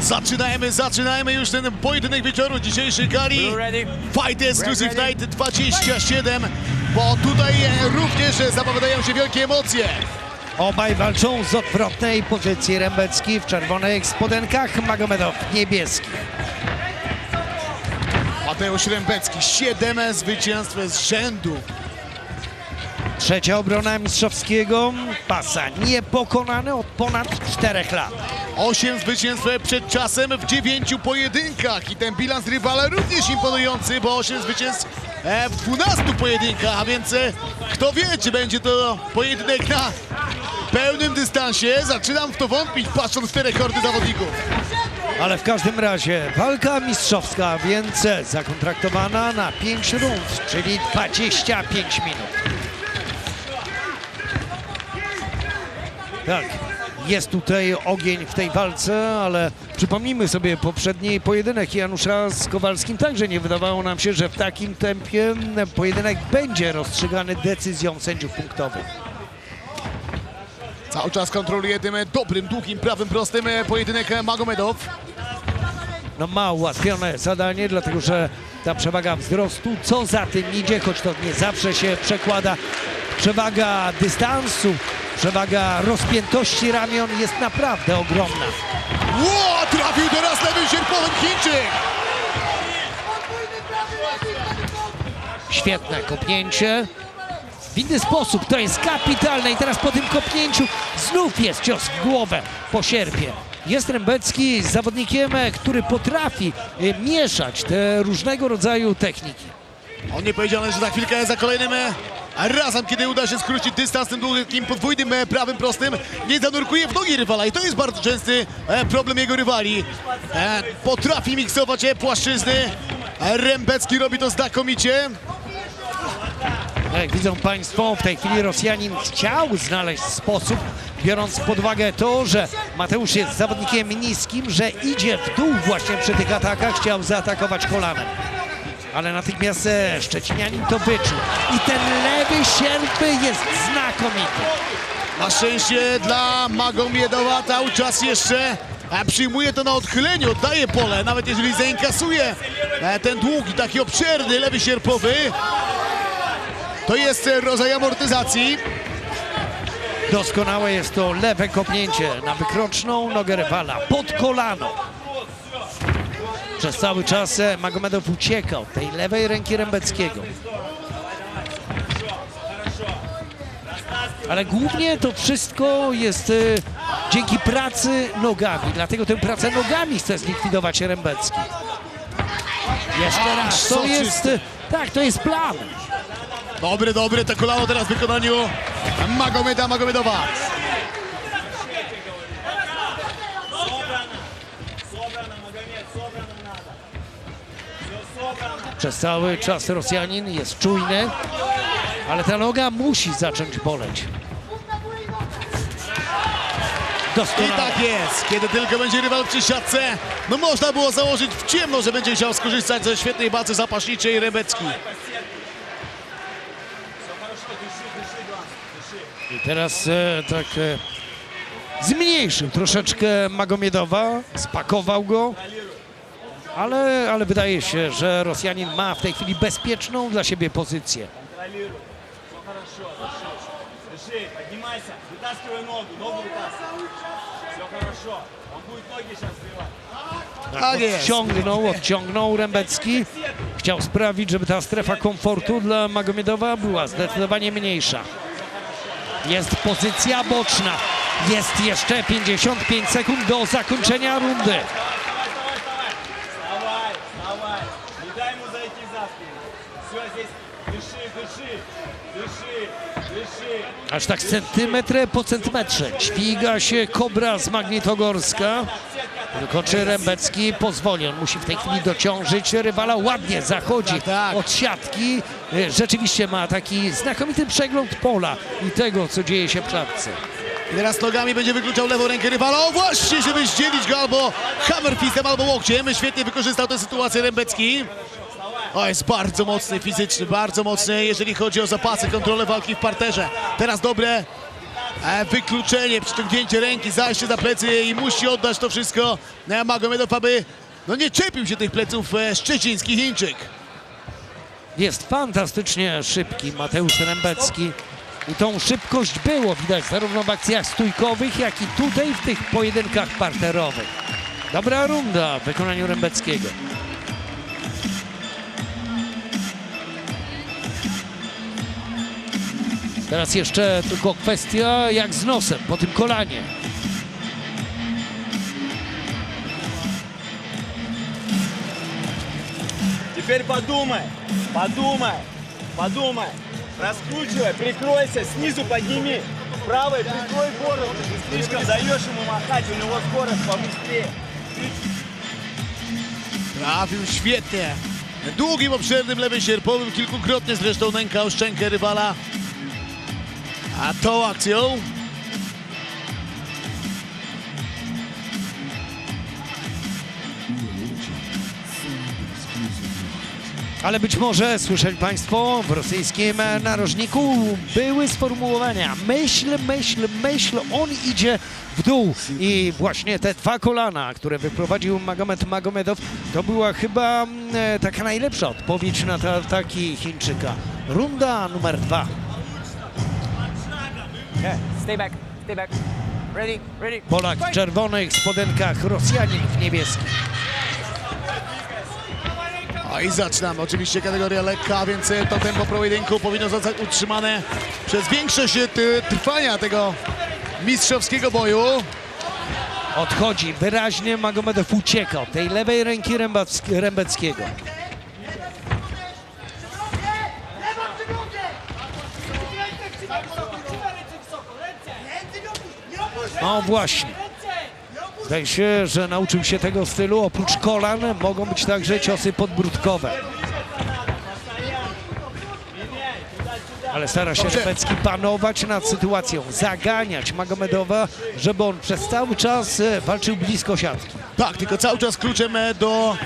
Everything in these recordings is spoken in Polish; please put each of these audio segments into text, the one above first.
Zaczynajmy, zaczynajmy już ten pojedynek wieczoru dzisiejszej gali. Fight Exclusive. Night 27, bo tutaj również zapowiadają się wielkie emocje. Obaj walczą z odwrotnej pozycji Rembecki w czerwonych spodenkach, Magomedow w niebieskich. Mateusz Rębecki, 7 zwycięstw z rzędu. Trzecia obrona mistrzowskiego pasa niepokonany od ponad czterech lat. 8 zwycięstw przed czasem w 9 pojedynkach i ten bilans rywala również imponujący, bo 8 zwycięstw e, w 12 pojedynkach, a więc e, kto wie, czy będzie to pojedynek na pełnym dystansie. Zaczynam w to wątpić, patrząc w te rekordy zawodników. Ale w każdym razie walka mistrzowska, więc zakontraktowana na 5 rund, czyli 25 minut. Tak, jest tutaj ogień w tej walce, ale przypomnijmy sobie poprzedni pojedynek Janusza z Kowalskim. Także nie wydawało nam się, że w takim tempie pojedynek będzie rozstrzygany decyzją sędziów punktowych. Cały czas kontroluje tym dobrym, długim, prawym, prostym pojedynek Magomedow. no ma ułatwione zadanie, dlatego że ta przewaga wzrostu, co za tym idzie, choć to nie zawsze się przekłada, przewaga dystansu, przewaga rozpiętości ramion jest naprawdę ogromna. Ło, trafił teraz lewym sierpowym Chińczyk. Świetne kopnięcie. W inny sposób, to jest kapitalne i teraz po tym kopnięciu znów jest cios w głowę po sierpie. Jest Rębecki zawodnikiem, e, który potrafi e, mieszać te różnego rodzaju techniki. On nie powiedziane, że za chwilkę za kolejnym e, razem, kiedy uda się skrócić dystans tym długim podwójnym prawym prostym, nie zanurkuje w nogi rywala i to jest bardzo częsty problem jego rywali. Potrafi miksować płaszczyzny. Rębecki robi to znakomicie. Jak widzą Państwo, w tej chwili Rosjanin chciał znaleźć sposób, biorąc pod uwagę to, że Mateusz jest zawodnikiem niskim, że idzie w dół właśnie przy tych atakach, chciał zaatakować kolanem. Ale natychmiast e, Szczecinianin to wyczuł. I ten lewy sierp jest znakomity. Na szczęście dla Magomiedowa cały czas jeszcze e, przyjmuje to na odchyleniu, oddaje pole, nawet jeżeli zainkasuje e, ten długi, taki obszerny lewy sierpowy. To jest rodzaj amortyzacji. Doskonałe jest to lewe kopnięcie na wykroczną nogę rywala, pod kolano. Przez cały czas e, Magomedow uciekał tej lewej ręki Rębeckiego. Ale głównie to wszystko jest e, dzięki pracy nogami. Dlatego tę pracę nogami chce zlikwidować Rębecki. Jeszcze raz, to jest, e, tak, to jest plan. Dobre, dobre to kolano teraz w wykonaniu Magomeda Magomedowa. Przez cały czas Rosjanin jest czujny, ale ta noga musi zacząć boleć. I Doskonale. tak jest, kiedy tylko będzie rywal przy siatce, no można było założyć w ciemno, że będzie chciał skorzystać ze świetnej walce zapaśniczej Rebecki. Teraz e, tak e, zmniejszył troszeczkę Magomiedowa, spakował go, ale, ale wydaje się, że Rosjanin ma w tej chwili bezpieczną dla siebie pozycję. Tak, tak odciągnął, odciągnął Rembecki. Chciał sprawić, żeby ta strefa komfortu dla Magomiedowa była zdecydowanie mniejsza. Jest pozycja boczna. Jest jeszcze 55 sekund do zakończenia rundy. Aż tak centymetr po centymetrze dźwiga się Kobra z Magnitogorska. Tylko czy Rembecki pozwoli, on musi w tej chwili dociążyć rywala, ładnie zachodzi tak, tak. od siatki, E, rzeczywiście ma taki znakomity przegląd pola i tego, co dzieje się w klatce. Teraz nogami będzie wykluczał lewą rękę rywala. O właśnie, żeby zdzielić go albo hammerfistem, albo łokciem. Świetnie wykorzystał tę sytuację Rębecki. O, jest bardzo mocny fizyczny, bardzo mocny, jeżeli chodzi o zapasy, kontrolę walki w parterze. Teraz dobre e, wykluczenie, przyciągnięcie ręki, zajście za plecy i musi oddać to wszystko e, Magomedow, aby no, nie czepił się tych pleców szczeciński Chińczyk. Jest fantastycznie szybki Mateusz Rębecki. I tą szybkość było widać zarówno w akcjach stójkowych, jak i tutaj w tych pojedynkach parterowych. Dobra runda w wykonaniu Rębeckiego. Teraz jeszcze tylko kwestia jak z nosem po tym kolanie. Теперь подумай, подумай, подумай. Раскручивай, прикройся, снизу подними. Правой прикрой бороду. Ты слишком даешь ему махать, у него скорость побыстрее. Trafił świetnie. Długim, obszernym lewym sierpowym, kilkukrotnie zresztą nękał szczękę rywala. A tą akcją Ale być może, słyszeli Państwo, w rosyjskim narożniku były sformułowania myśl, myśl, myśl, on idzie w dół. I właśnie te dwa kolana, które wyprowadził Magomed Magomedow, to była chyba mm, e, taka najlepsza odpowiedź na te ataki Chińczyka. Runda numer dwa. Okay, stay back, stay back. Ready, ready. Polak w czerwonych spodenkach, Rosjanin w niebieskich. A i zaczynamy. Oczywiście kategoria lekka, więc e, to tempo pojedynku powinno zostać utrzymane przez większość e, trwania tego mistrzowskiego boju. Odchodzi wyraźnie, Magomedow ucieka od tej lewej ręki Rębeckiego. No właśnie. Zdaje się, że nauczył się tego stylu. Oprócz kolan mogą być także ciosy podbródkowe. Ale stara się. Rybecki panować nad sytuacją, zaganiać Magomedowa, żeby on przez cały czas e, walczył blisko siatki. Tak, tylko cały czas kluczem e, do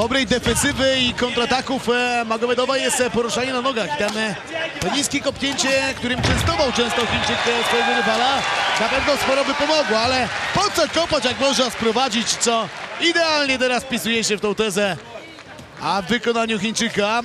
dobrej defensywy i kontrataków e, Magomedowa jest e, poruszanie na nogach. Ten to niskie kopnięcie, którym częstował często Chińczyk e, swojego rywala, na pewno sporo by pomogło, ale po co kopać, jak można sprowadzić, co idealnie teraz wpisuje się w tą tezę. A w wykonaniu Chińczyka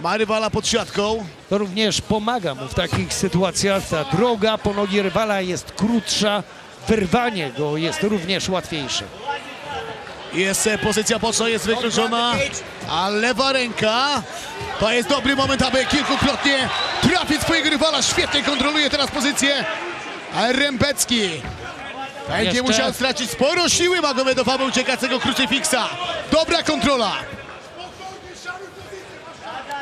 ma rywala pod siatką. To również pomaga mu w takich sytuacjach. Ta droga po nogi rywala jest krótsza, wyrwanie go jest również łatwiejsze. Jest e, pozycja boczna, jest wykluczona, a lewa ręka to jest dobry moment, aby kilkukrotnie trafić swojego rywala. Świetnie kontroluje teraz pozycję Rębecki. Będzie musiał stracić sporo siły Magomedow, aby uciekać z tego krucyfiksa. Dobra kontrola.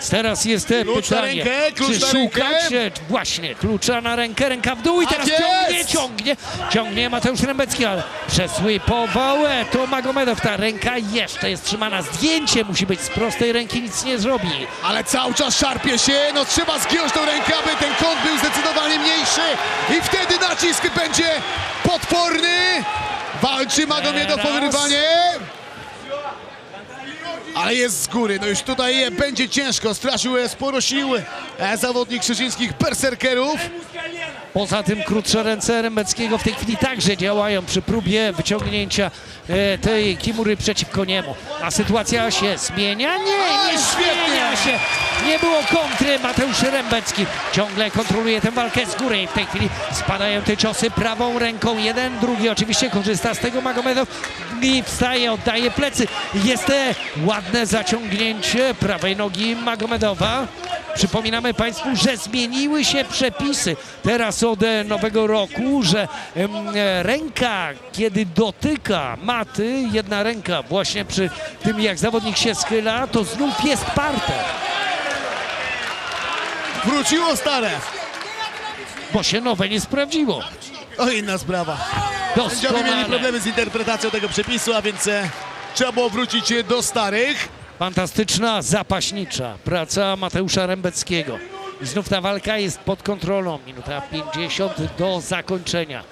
Teraz jest e, Klucz na pytanie, rękę, klucz czy szukać rękę. właśnie klucza na rękę, ręka w dół i Tak teraz jest. ciągnie, ciągnie, ciągnie Mateusz Rębecki, ale przesłypował to Magomedow, ta ręka jeszcze jest trzymana, zdjęcie musi być z prostej ręki, nic nie zrobi. Ale cały czas szarpie się, no trzeba zgiąć tą rękę, aby ten kąt był zdecydowanie mniejszy i wtedy nacisk będzie potworny. Walczy Magomedow o Teraz. Ale jest z góry, no już tutaj będzie ciężko, stracił sporo sił e, zawodnik szczecińskich berserkerów. Poza tym krótsze ręce Rębeckiego w tej chwili także działają przy próbie wyciągnięcia e, tej kimury przeciwko niemu. A sytuacja się zmienia? Nie, nie zmienia się. Nie było kontry. Mateusz Rębecki ciągle kontroluje tę walkę z góry. W tej chwili spadają te ciosy prawą ręką. Jeden, drugi oczywiście korzysta z tego Magomedow i wstaje, oddaje plecy. Jest te ładne zaciągnięcie prawej nogi Magomedowa. Przypominamy Państwu, że zmieniły się przepisy teraz od e, nowego roku, że e, ręka, kiedy dotyka maty, jedna ręka właśnie przy tym, jak zawodnik się schyla, to znów jest parter, Wróciło stare. bo się nowe nie sprawdziło. To inna sprawa. Sędziowie mieli problemy z interpretacją tego przepisu, a więc e, trzeba było wrócić do starych. Fantastyczna, zapaśnicza praca Mateusza Rębeckiego. I znów ta walka jest pod kontrolą. Minuta 50 do zakończenia.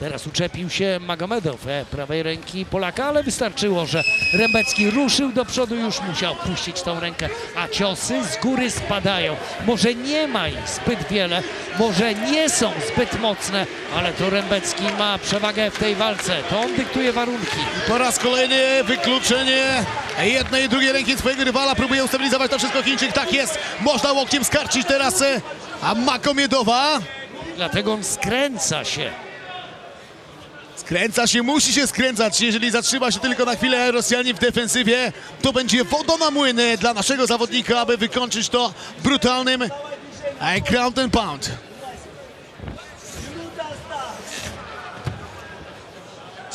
Teraz uczepił się Magomedow e, prawej ręki Polaka, ale wystarczyło, że Rębecki ruszył do przodu, już musiał puścić tą rękę, a ciosy z góry spadają. Może nie ma ich zbyt wiele, może nie są zbyt mocne, ale to Rębecki ma przewagę w tej walce. To on dyktuje warunki. Po raz kolejny wykluczenie jednej i drugiej ręki swojego rywala. Próbuje ustabilizować to wszystko Chińczyk. Tak jest. Można łokciem skarcić teraz e, a Makomiedowa. Dlatego on skręca się. Skręca się, musi się skręcać. Jeżeli zatrzyma się tylko na chwilę Rosjanin w defensywie, to będzie woda na młyn e, dla naszego zawodnika, aby wykończyć to brutalnym e, ground and pound.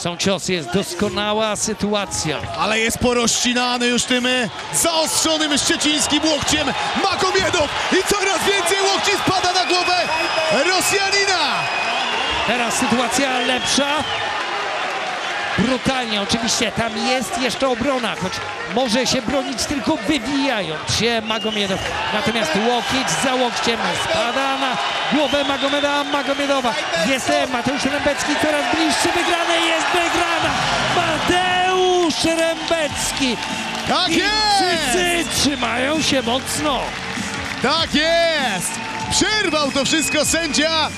Są ciosy, jest doskonała sytuacja. Ale jest porozcinany już tym e, zaostrzonym szczecińskim łokciem Makomiedow i coraz więcej łokci spada na głowę Rosjanina. Teraz sytuacja lepsza. Brutalnie, oczywiście, tam jest jeszcze obrona, choć może się bronić tylko wywijając się Magomiedow. Natomiast łokieć za łokciem spada na głowę Magomeda Magomiedowa. Jest e, Mateusz Rębecki coraz bliższy wygranej, jest wygrana! Mateusz Rębecki! Tak jest! Chińczycy trzymają się mocno. Tak jest! Przerwał to wszystko sędzia